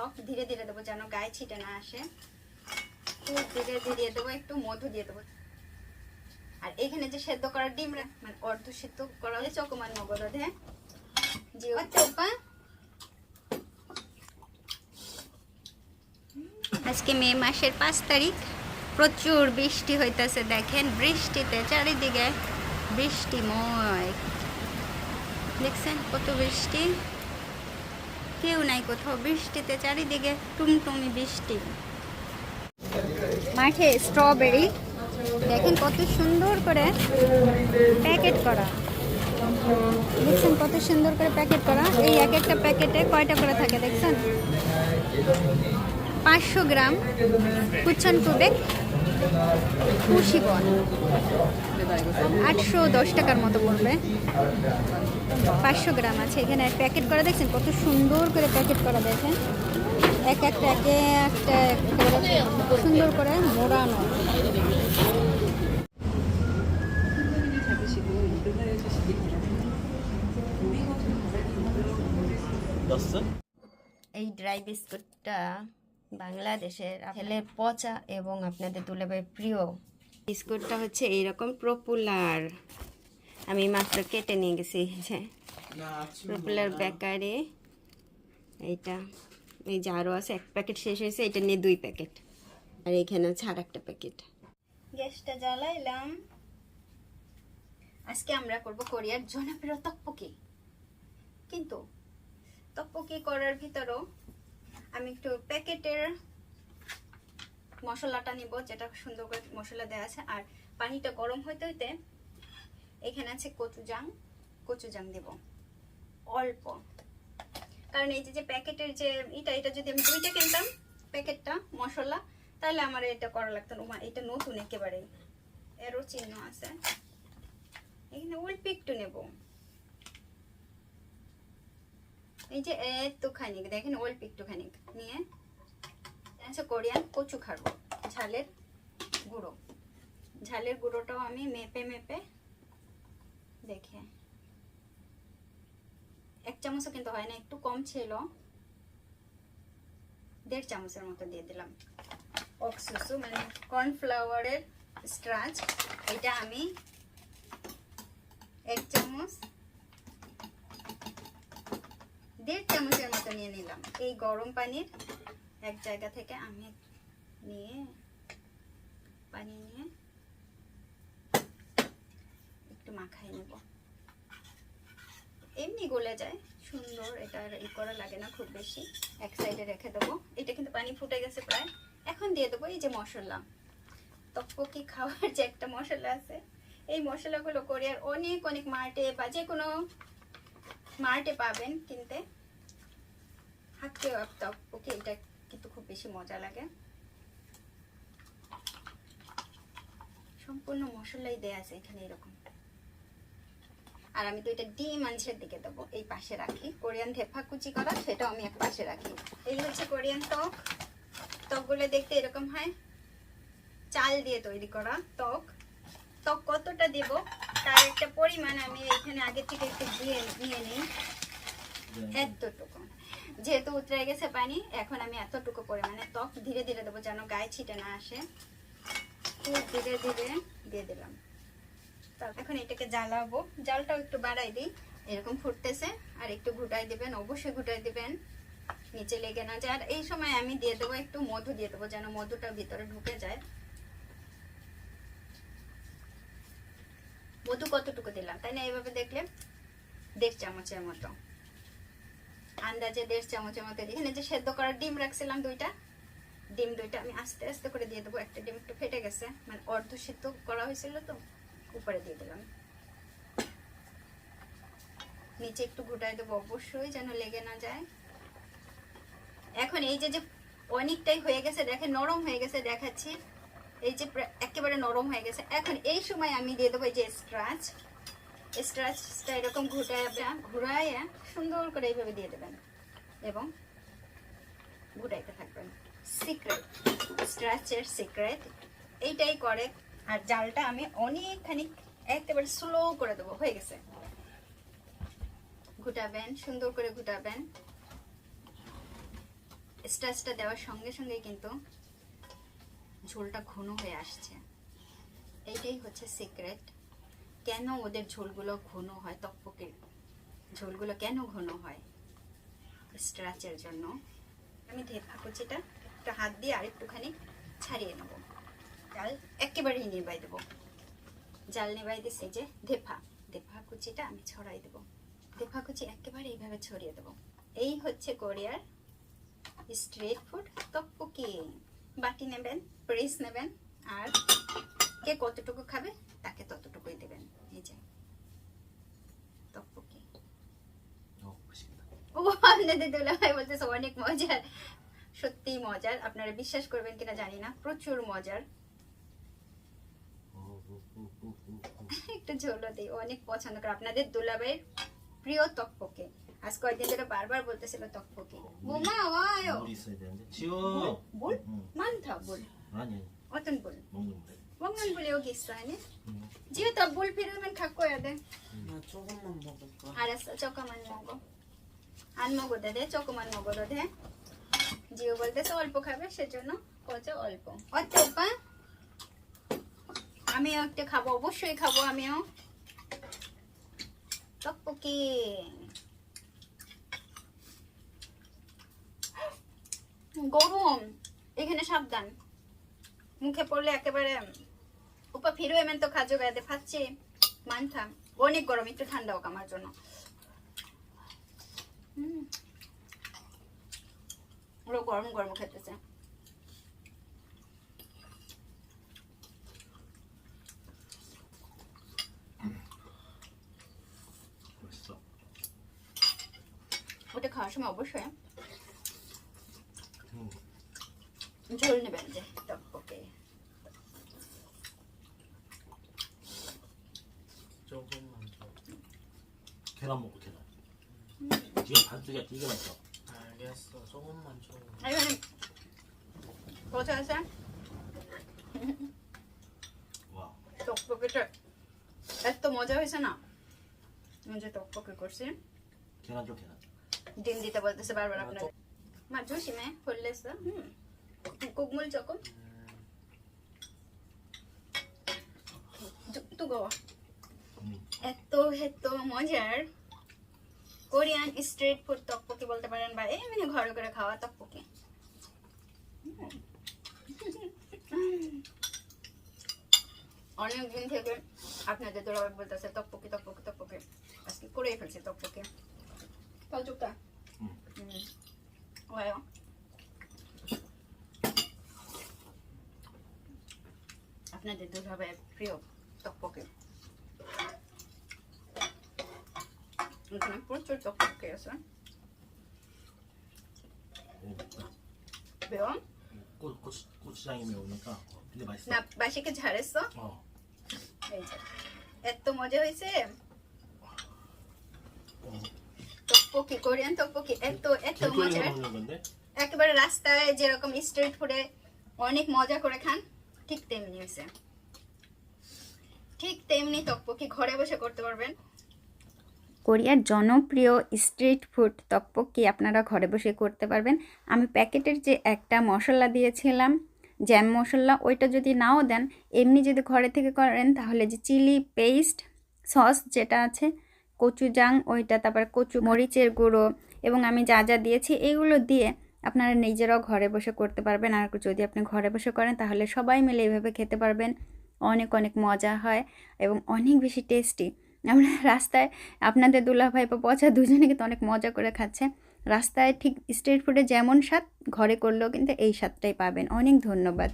ত্বক ধীরে ধীরে দেবো যেন গায়ে ছিটে না আসে। খুব ধীরে ধীরে দেবো, একটু মধু দিয়ে দেবো। আর এখানে যে সেদ্ধ করা ডিম মানে অর্ধ সেদ্ধ করা হয়েছে অকমান মগরধে যে চোপা আজকে মে মাসের পাঁচ তারিখ। প্রচুর বৃষ্টি হইতেছে, দেখেন বৃষ্টিতে চারিদিকে বৃষ্টিময় দেখছেন কত বৃষ্টি? কেউ নাই কোথাও। বৃষ্টিতে চারিদিকে টুমটুমি বৃষ্টি। মাঠে স্ট্রবেরি দেখেন কত সুন্দর করে প্যাকেট করা। দেখছেন কত সুন্দর করে প্যাকেট করা। এই এক একটা প্যাকেটে কয়টা করে থাকে দেখছেন? পাঁচশো গ্রাম। কুচ্ছন কুবেক খুশি বন আটশো দশ টাকার মতো পড়বে। পাঁচশো গ্রাম আছে। এখানে প্যাকেট করা দেখছেন? কত সুন্দর করে প্যাকেট করা দেখেন। এক একটা একে একটা সুন্দর করে মোড়ানো। এই ড্রাই বিস্কুটটা বাংলাদেশের ছেলের পচা এবং আপনাদের দুলাভাই প্রিয় বিস্কুটটা হচ্ছে এইরকম পপুলার আমি মাত্র কেটে নিয়ে গেছি যে পপুলার বেকারি। এইটা এই যে আরও আছে এক প্যাকেট শেষ হয়েছে এটা নিয়ে দুই প্যাকেট। আর এখানে আছে আর একটা প্যাকেট। গ্যাসটা জ্বালাইলাম। আজকে আমরা করব কোরিয়ার জনপ্রিয় তপ্পকি কিন্তু তপ্পকি করার ভিতরও আমি একটু প্যাকেটের মশলাটা নিব, যেটা সুন্দর করে মশলা দেওয়া আছে। আর পানিটা গরম হইতে হইতে এখানে আছে কচুজাং। কচুজাং দেব। অল্প। কারণ এই যে প্যাকেটের যে এটা এটা যদি আমি দুইটা কিনতাম, প্যাকেটটা, মশলা, তাহলে আমার এটা করা লাগতো না। এটা নতুন একেবারে। এরও চিহ্ন আছে। এখানে অল্প একটু নেব। এই যে একটুখানি দেখেন অল্প একটুখানি নিয়ে আচ্ছা কোরিয়ান কচু খাব ঝালের গুঁড়ো। ঝালের গুঁড়োটাও আমি মেপে মেপে দেখে। এক চামচও কিন্তু হয় না, একটু কম ছিল। দেড় চামচের মতো দিয়ে দিলাম। অক্সুসু মানে কর্নফ্লাওয়ারের স্ট্রাচ, এটা আমি এক চামচ, দেড় চামচের মতো নিয়ে নিলাম। এই গরম পানির এক জায়গা থেকে আমি নিয়ে পানি নিয়ে একটু মাখাই নেব। এমনি গলে যায়, সুন্দর এটা আর ই করা লাগে না খুব বেশি। এক সাইডে রেখে দেবো। এটা কিন্তু পানি ফুটে গেছে প্রায়। এখন দিয়ে দেবো এই যে মশলা। তপকি খাওয়ার যে একটা মশলা আছে, এই মশলাগুলো কোরিয়ার অনেক অনেক মার্টে বা যে কোনো মার্টে পাবেন কিনতে। হাতেও তপকি, এটা কিন্তু খুব বেশি মজা লাগে। সম্পূর্ণ মশলাই দেয়া আছে এখানে এরকম। আর আমি তো এটা ডিম আনছের দিকে দেবো, এই পাশে রাখি। কোরিয়ান ধেফা কুচি করা, সেটাও আমি এক পাশে রাখি। এই হচ্ছে কোরিয়ান ত্বক ত্বকগুলো দেখতে এরকম হয়। চাল দিয়ে তৈরি করা ত্বক ত্বক কতটা দেব, তার একটা পরিমাণ আমি এখানে আগে থেকে একটু দিয়ে নিয়ে নিই। এতটুকু। যেহেতু উতরে গেছে পানি, এখন আমি এতটুকু পরিমাণে ত্বক ধীরে ধীরে দেবো যেন গায়ে ছিটে না আসে। খুব ধীরে ধীরে দিয়ে দিলাম। এখন এটাকে জ্বালাবো। জালটাও একটু বাড়াই দিই। এরকম ফুটতেছে। আর একটু ঘুটাই দিবেন। অবশ্যই ঘুটাই দিবেন। নিচে লেগে না যায়। আর এই সময় আমি দিয়ে দেবো একটু মধু দিয়ে দেবো যেন মধুটা ভিতরে ঢুকে যায়। মধু কতটুকু দিলাম? তাই না? এইভাবে দেখলে দেড় চামচের মতো। আন্দাজে দেড় চামচের মতো এখানে যে সেদ্ধ করা ডিম রাখছিলাম দুইটা ডিম দুইটা আমি আস্তে আস্তে করে দিয়ে দেবো। একটা ডিম একটু ফেটে গেছে। মানে অর্ধ সিদ্ধ করা হয়েছিল তো, উপরে দিয়ে দিলাম। নিচে একটু ঘুটাই দেবো, অবশ্যই যেন লেগে না যায়। এখন এই যে যে অনেকটাই হয়ে গেছে, দেখে নরম হয়ে গেছে দেখাচ্ছি। এই যে একেবারে নরম হয়ে গেছে। এখন এই সময় আমি দিয়ে দেবো এই যে স্ট্রাচ স্ট্রাচটা এরকম ঘুটায় ঘুরায় সুন্দর করে এইভাবে দিয়ে দেবেন এবং ঘুটাইতে থাকবেন। সিক্রেট স্ট্রাচের সিক্রেট এইটাই করে। আর জালটা আমি অনেকখানি একেবারে স্লো করে দেবো। হয়ে গেছে। ঘুটাবেন, সুন্দর করে ঘুটাবেন। স্টাচটা দেওয়ার সঙ্গে সঙ্গে কিন্তু ঝোলটা ঘন হয়ে আসছে। এইটাই হচ্ছে সিক্রেট কেন ওদের ঝোলগুলো ঘন হয়? তকপকের ঝোলগুলো কেন ঘন হয়? স্ট্রাচের জন্য। আমি ধেপা কুচিটা একটা হাত দিয়ে আর একটুখানি ছাড়িয়ে নেব। জাল একেবারেই নেবাই দেবো। জাল নেবাই দিয়েছে যে ধেফা ধেফা কুচিটা আমি ছড়াই দেবো। ধেফা কুচি একেবারে এইভাবে ছড়িয়ে দেবো। এই হচ্ছে কোরিয়ার স্ট্রিট ফুড তপকি বাটি নেবেন প্রেস নেবেন আর কে কতটুকু খাবে তাকে ততটুকুই দেবেন। এই যে তপকি ও আপনাদের দোলা ভাই বলতেছে অনেক মজা সত্যি মজার আপনারা বিশ্বাস করবেন কিনা জানি না প্রচুর মজার 어, 우, 우, 우, 우, 우. একটু ঝোলও দিই ও অনেক পছন্দ করে আপনাদের দুলাভাইয়ের প্রিয় তকপকে আজ কয়েকদিন ধরে বারবার বলতেছিল তকপকে বোমা 와요 물 있어야 되는데. 지워. 물? 응. 많다 물 아니, 아니. 어떤 물 먹는 물. 먹는 물 여기 있어 아니 응. 지우다 물 필요하면 갖고 와야 돼 나 조금만 먹을까? 알았어 조금만 먹어 안 먹어도 돼 조금만 먹어도 돼 জিও বলতে বলতেছে অল্প খাবে, সেজন্য বলছে অল্প। অত ওপা আমিও একটু খাব, অবশ্যই খাব আমিও। তকপকি গরম, এখানে সাবধান। মুখে পড়লে একেবারে উপা ফিরো এমন তো খাজো গায়ে ফাচ্ছি মানথাম অনেক গরম, একটু ঠান্ডা হোক আমার জন্য। হুম। ওরা গরম গরম খেতেছে 맛있어. ওটা খাওয়ার সময় অবশ্যই 응. ঝোল নেবেন যে তকপকে 조금만 줘. 계란 먹고 계란. 지금 반쪽이야 되게 맛있어. 알겠어. 조금만 줘. এখানে কোথায় আছে 와. তকপকেটা এত মজা হয়েছে না আমি যে তকপকে করছি 계란 줘 계란. ডিম দিতে বলতেছে বারবার আপনার মা 조심해 홀레스 음. 국물 조금 음, 뚜- 뜨거워 응. এত এত মজার কোরিয়ান স্ট্রিট ফুড তকপকি বলতে পারেন বা এমনি মানে ঘরে ঘরে খাওয়া তকপকি অনেকদিন থেকে আপনাদের তো রবাব বলতেছে তকপকি তকপকি তকপকি আজকে করেই ফেলছে তকপকি তাও চুপটা? আপনাদের দুর্ভাবে প্রিয় তকপকি এখানে প্রচুর তকপকি আছে 오, 맵다. 매워? 고, 고추, 고추장이 매우니까 근데 맛있어. না বাসিকে ঝাড়েছ 어. এই যে এত মজা হয়েছে 어. তকপকি কোরিয়ান তকপকি এত এত 길거리에서 মজার 먹는 건데 একেবারে রাস্তায় যেরকম স্ট্রিট ফুডে অনেক মজা করে খান ঠিক তেমনি হয়েছে ঠিক তেমনি তকপকি ঘরে বসে করতে পারবেন কোরিয়ার জনপ্রিয় স্ট্রিট ফুড তকপকি আপনারা ঘরে বসে করতে পারবেন? আমি প্যাকেটের যে একটা মশলা দিয়েছিলাম, জ্যাম মশলা, ওইটা যদি নাও দেন, এমনি যদি ঘরে থেকে করেন, তাহলে যে চিলি পেস্ট সস যেটা আছে, কচুজাং, ওইটা, তারপর কচু মরিচের গুঁড়ো, এবং আমি যা যা দিয়েছি, এইগুলো দিয়ে আপনারা নিজেরাও ঘরে বসে করতে পারবেন। আর যদি আপনি ঘরে বসে করেন, তাহলে সবাই মিলে এইভাবে খেতে পারবেন। অনেক অনেক মজা হয় এবং অনেক বেশি টেস্টি। আমরা রাস্তায়, আপনাদের দুলাভাই বা পচা দুজনে কিন্তু অনেক মজা করে খাচ্ছে। রাস্তায় ঠিক স্ট্রিট ফুডে যেমন স্বাদ, ঘরে করলেও কিন্তু এই স্বাদটাই পাবেন। অনেক ধন্যবাদ।